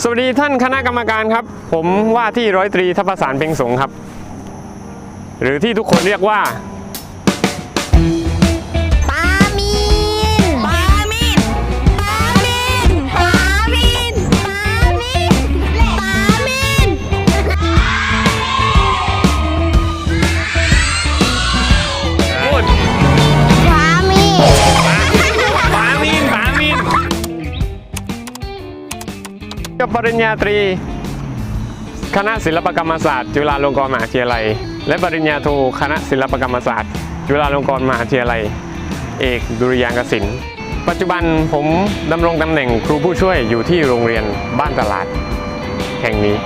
สวัสดีท่านคณะกรรมการครับ ผมว่าที่ร้อยตรีทัพสารเพ็งสงครับ หรือที่ทุกคนเรียกว่า ริญญาตรี คณะศิลปกรรมศาสตร์ จุฬาลงกรณ์มหาวิทยาลัย และปริญญาโทคณะศิลปกรรมศาสตร์ จุฬาลงกรณ์มหาวิทยาลัย เอกดุริยางคศิลป์ปัจจุบันผมดำรงตำแหน่งครูผู้ช่วยอยู่ที่โรงเรียนบ้านตลาด แห่งนี้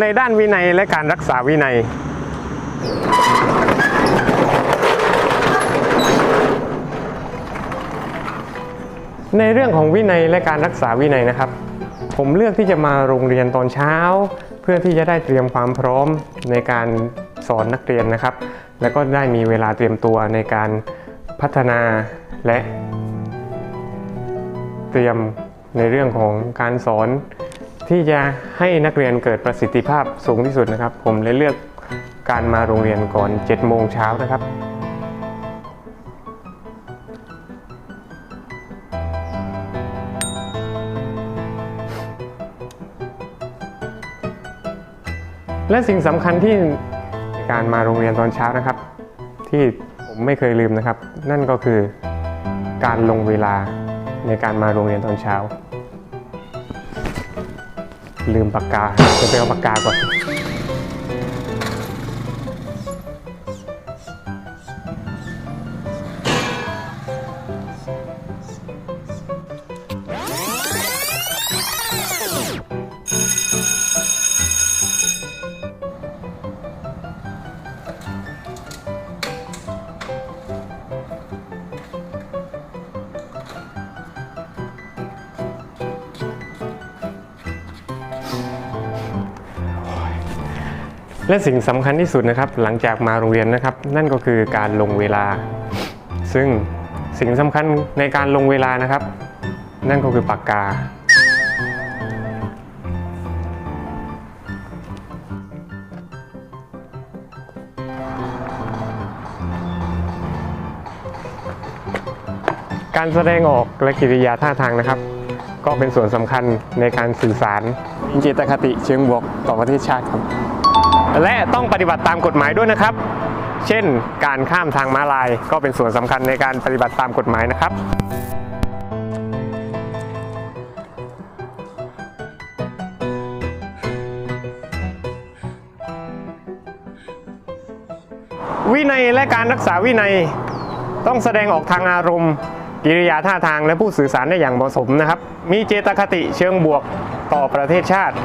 ในด้านวินัยและการรักษาวินัย ในเรื่องของวินัยและการรักษาวินัยนะครับ ผมเลือกที่จะมาโรงเรียนตอนเช้า เพื่อที่จะได้เตรียมความพร้อมในการสอนนักเรียนนะครับ แล้วก็ได้มีเวลาเตรียมตัวในการพัฒนาและ เตรียมในเรื่องของการสอน ที่จะให้นักเรียนเกิดประสิทธิภาพสูงที่สุดนะครับ ผมเลยเลือกการมาโรงเรียนก่อน 7 โมงเช้านะครับ และสิ่งสำคัญที่ในการมาโรงเรียนตอนเช้านะครับ ที่ผมไม่เคยลืมนะครับ นั่นก็คือการลงเวลาในการมาโรงเรียนตอนเช้า ลืมปากกาจะไปเอาปากกาก่อน และสิ่งสำคัญที่สุดนะครับ หลังจากมาโรงเรียนนะครับ นั่นก็คือการลงเวลา ซึ่งสิ่งสำคัญในการลงเวลานะครับ นั่นก็คือปากกา การแสดงออกและกิริยาท่าทางนะครับ ก็เป็นส่วนสำคัญในการสื่อสารจิตคติเชิงบวกต่อประเทศชาติครับ และต้องปฏิบัติตามกฎหมายด้วยนะครับ เช่น การข้ามทางม้าลายก็เป็นส่วนสำคัญในการปฏิบัติตามกฎหมายนะครับวินัยและการรักษาวินัยต้องแสดงออกทางอารมณ์ กิริยาท่าทางและผู้สื่อสารได้อย่างเหมาะสมนะครับ มีเจตคติเชิงบวกต่อประเทศชาติ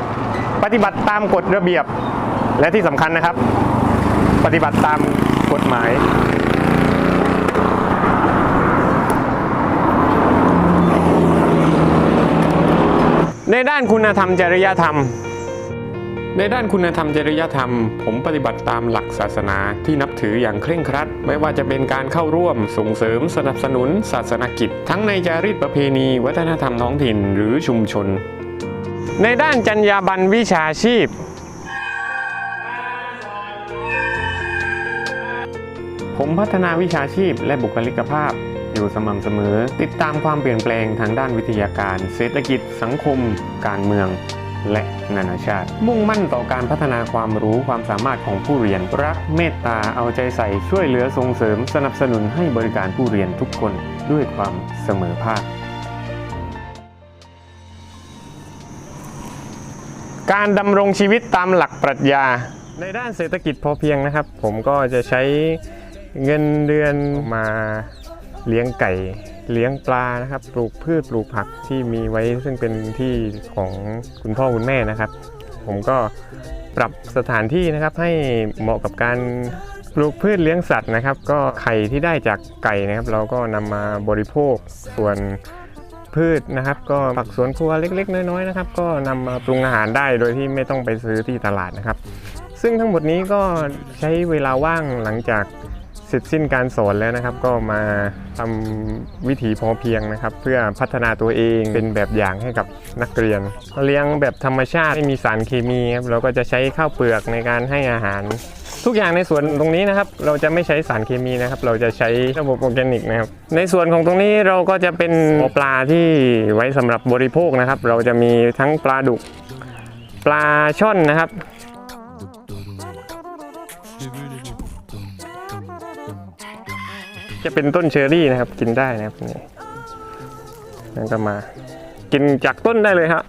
ปฏิบัติตามกฎระเบียบ และที่สำคัญนะครับ ปฏิบัติตามกฎหมาย ในด้านคุณธรรมจริยธรรม ในด้านคุณธรรมจริยธรรม ผมปฏิบัติตามหลักศาสนาที่นับถืออย่างเคร่งครัด ไม่ว่าจะเป็นการเข้าร่วมส่งเสริมสนับสนุนศาสนกิจ ทั้งในจารีตประเพณี วัฒนธรรมท้องถิ่นหรือชุมชน ในด้านจรรยาบรรณวิชาชีพ ผมพัฒนาวิชาชีพและบุคลิกภาพ อยู่สม่ำเสมอ ติดตามความเปลี่ยนแปลงทางด้านวิทยาการ เศรษฐกิจสังคม การเมือง และนานาชาติ มุ่งมั่นต่อการพัฒนาความรู้ความสามารถของผู้เรียน รักเมตตาเอาใจใส่ช่วยเหลือส่งเสริม สนับสนุนให้บริการผู้เรียนทุกคนด้วยความเสมอภาคการดำรงชีวิตตามหลักปรัชญา ในด้านเศรษฐกิจพอเพียงนะครับ ผมก็จะใช้ เงินเดือนมาเลี้ยงไก่เลี้ยงปลานะครับ ปลูกพืชปลูกผักที่มีไว้ซึ่งเป็นที่ของคุณพ่อคุณแม่นะครับ ผมก็ปรับสถานที่นะครับให้เหมาะกับการปลูกพืชเลี้ยงสัตว์นะครับ ก็ไข่ที่ได้จากไก่นะครับ เราก็นำมาบริโภคส่วนพืชนะครับ ก็ผักสวนครัวเล็ก ๆ น้อยๆนะครับ ก็นำมาปรุงอาหารได้โดยที่ไม่ต้องไปซื้อที่ตลาดนะครับ ซึ่งทั้งหมดนี้ก็ใช้เวลาว่างหลังจาก เสร็จสิ้นการสอนแล้วนะครับ ก็มาทำวิถีพอเพียงนะครับ เพื่อพัฒนาตัวเองเป็นแบบอย่างให้กับนักเรียน เลี้ยงแบบธรรมชาติไม่มีสารเคมีครับเราก็จะใช้ข้าวเปลือกในการให้อาหาร ทุกอย่างในสวนตรงนี้นะครับ เราจะไม่ใช้สารเคมีนะครับ เราจะใช้ระบบออร์แกนิกนะครับในส่วนของตรงนี้เราก็จะเป็นปลาที่ไว้สำหรับบริโภคนะครับ เราจะมีทั้งปลาดุกปลาช่อนนะครับ จะเป็นต้นเชอร์รี่นะครับ กินได้นะครับนี่นั่นก็มา กินจากต้นได้เลยครับ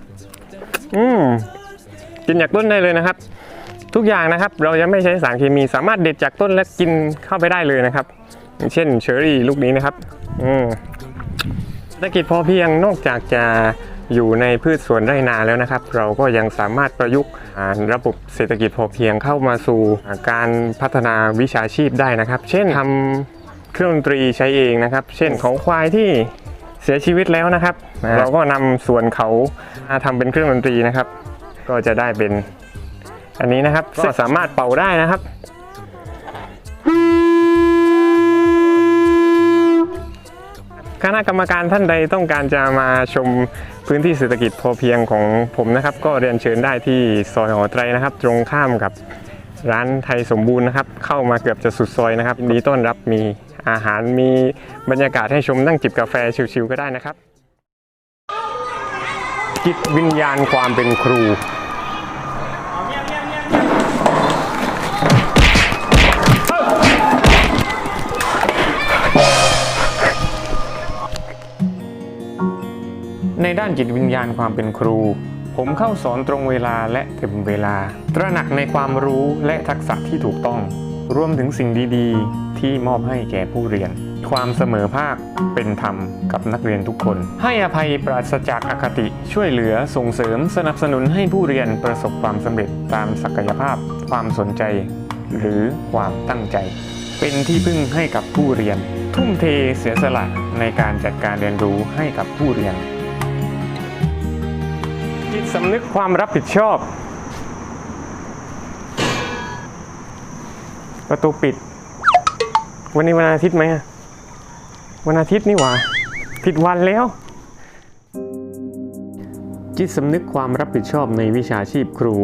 อืมกินจากต้นได้เลยนะครับ ทุกอย่างนะครับ เราจะไม่ใช้สารเคมีสามารถเด็ดจากต้นและกินเข้าไปได้เลยนะครับ เช่นเชอร์รี่ลูกนี้นะครับ อืมเศรษฐกิจพอเพียงนอกจากจะอยู่ในพืชสวนไร่นาแล้วนะครับ เราก็ยังสามารถประยุกต์ระบบเศรษฐกิจพอเพียงเข้ามาสู่การพัฒนาวิชาชีพได้นะครับ เช่นทำ เครื่องดนตรีใช้เองนะครับ เช่นของควายที่เสียชีวิตแล้วนะครับ เราก็นำส่วนเขามาทำเป็นเครื่องดนตรีนะครับ ก็จะได้เป็นอันนี้นะครับก็สามารถเป่าได้นะครับคณะกรรมการท่านใดต้องการจะมาชมพื้นที่เศรษฐกิจพอเพียงของผมนะครับ ก็เรียนเชิญได้ที่ซอยหอไตรนะครับ ตรงข้ามกับร้านไทยสมบูรณ์นะครับ เข้ามาเกือบจะสุดซอยนะครับยินดีต้อนรับมี อาหารมีบรรยากาศให้ชมนั่งจิบกาแฟชิวๆก็ได้นะครับ จิตวิญญาณความเป็นครูในด้านจิตวิญญาณความเป็นครู ผมเข้าสอนตรงเวลาและเต็มเวลา ตระหนักในความรู้และทักษะที่ถูกต้อง รวมถึงสิ่งดีๆ ที่มอบให้แก่ผู้เรียน ความเสมอภาคเป็นธรรมกับนักเรียนทุกคน ให้อภัยปราศจากอคติช่วยเหลือส่งเสริมสนับสนุนให้ผู้เรียนประสบความสำเร็จตามศักยภาพ ความสนใจ หรือความตั้งใจ เป็นที่พึ่งให้กับผู้เรียน ทุ่มเทเสียสละในการจัดการเรียนรู้ให้กับผู้เรียนจิตสำนึกความรับผิดชอบ ประตูปิด วันนี้วันอาทิตย์ไหมวันอาทิตย์นี่หว่าผิดวันแล้ว จิตสำนึกความรับผิดชอบในวิชาชีพครู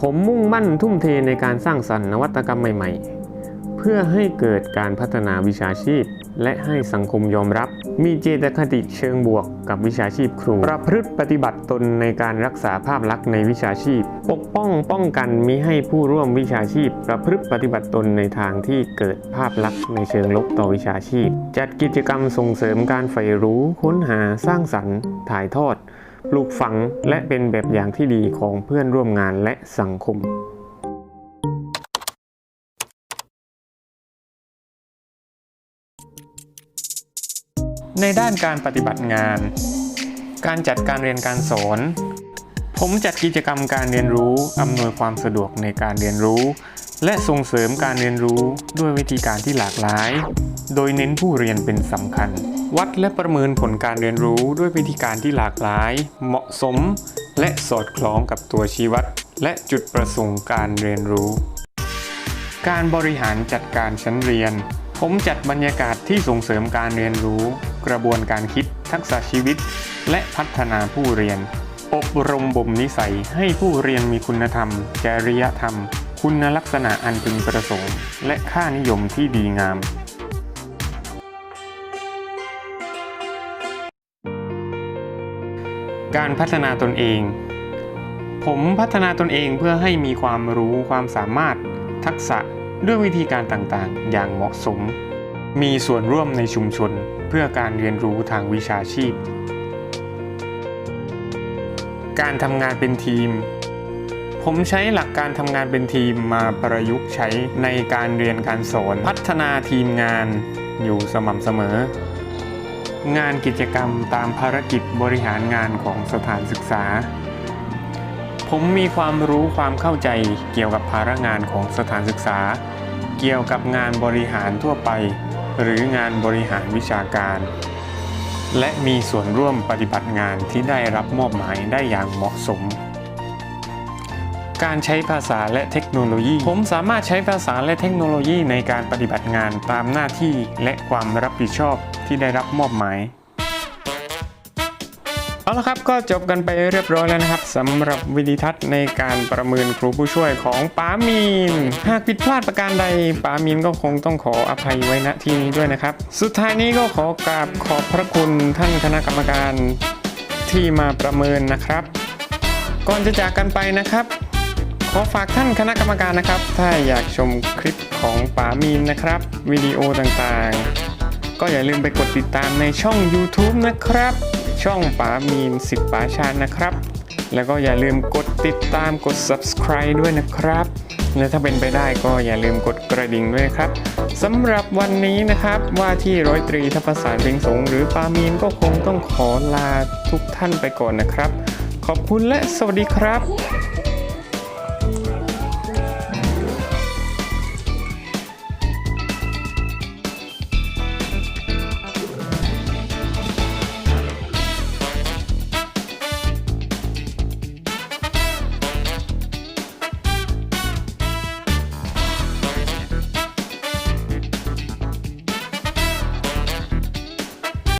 ผมมุ่งมั่นทุ่มเทในการสร้างสรรค์นวัตกรรมใหม่ ๆ เพื่อให้เกิดการพัฒนาวิชาชีพ และให้สังคมยอมรับ มีเจตคติเชิงบวกกับวิชาชีพครู ประพฤติปฏิบัติตนในการรักษาภาพลักษณ์ในวิชาชีพ ปกป้องป้องกันมิให้ผู้ร่วมวิชาชีพ ประพฤติปฏิบัติตนในทางที่เกิดภาพลักษณ์ในเชิงลบต่อวิชาชีพ จัดกิจกรรมส่งเสริมการใฝ่รู้ค้นหาสร้างสรรค์ ถ่ายทอดปลูกฝังและเป็นแบบอย่างที่ดีของเพื่อนร่วมงานและสังคม ในด้านการปฏิบัติงาน การจัดการเรียนการสอน ผมจัดกิจกรรมการเรียนรู้ อำนวยความสะดวกในการเรียนรู้ และส่งเสริมการเรียนรู้ด้วยวิธีการที่หลากหลาย โดยเน้นผู้เรียนเป็นสำคัญ วัดและประเมินผลการเรียนรู้ด้วยวิธีการที่หลากหลาย เหมาะสม และสอดคล้องกับตัวชี้วัด และจุดประสงค์การเรียนรู้ การบริหารจัดการชั้นเรียน ผมจัดบรรยากาศที่ส่งเสริมการเรียนรู้ กระบวนการคิดทักษะชีวิต และพัฒนาผู้เรียน อบรมบ่มนิสัยให้ผู้เรียนมีคุณธรรม จริยธรรม คุณลักษณะอันพึงประสงค์ และค่านิยมที่ดีงามการพัฒนาตนเอง ผมพัฒนาตนเองเพื่อให้มีความรู้ความสามารถ ทักษะ ด้วยวิธีการต่างๆ อย่างเหมาะสม มีส่วนร่วมในชุมชนเพื่อการเรียนรู้ทางวิชาชีพ การทำงานเป็นทีม ผมใช้หลักการทำงานเป็นทีมมาประยุกต์ใช้ในการเรียนการสอน พัฒนาทีมงานอยู่สม่ำเสมอ งานกิจกรรมตามภารกิจบริหารงานของสถานศึกษา ผมมีความรู้ความเข้าใจเกี่ยวกับภาระงานของสถานศึกษา เกี่ยวกับงานบริหารทั่วไป หรืองานบริหารวิชาการ และมีส่วนร่วมปฏิบัติงานที่ได้รับมอบหมายได้อย่างเหมาะสม การใช้ภาษาและเทคโนโลยี ผมสามารถใช้ภาษาและเทคโนโลยีในการปฏิบัติงานตามหน้าที่และความรับผิดชอบที่ได้รับมอบหมาย เอาละครับก็จบกันไปเรียบร้อยแล้วนะครับสำหรับวิดีทัศน์ในการประเมินครูผู้ช่วยของป๋ามีน หากผิดพลาดประการใดป๋ามีนก็คงต้องขออภัยไว้ณที่นี้ด้วยนะครับ สุดท้ายนี้ก็ขอกราบขอบพระคุณท่านคณะกรรมการที่มาประเมินนะครับ ก่อนจะจากกันไปนะครับ ขอฝากท่านคณะกรรมการนะครับ ถ้าอยากชมคลิปของป๋ามีนนะครับวิดีโอต่างๆ ก็อย่าลืมไปกดติดตามในช่อง YouTube นะครับ ช่องป๋ามีนสิบป๋าชาญนะครับ แล้วก็อย่าลืมกดติดตามกด subscribe ด้วยนะครับ และถ้าเป็นไปได้ก็อย่าลืมกดกระดิ่งด้วยครับสำหรับวันนี้นะครับว่าที่ร้อยตรีทัพสารเพ็งสงหรือปามีนก็คงต้องขอลาทุกท่านไปก่อนนะครับ ขอบคุณและสวัสดีครับ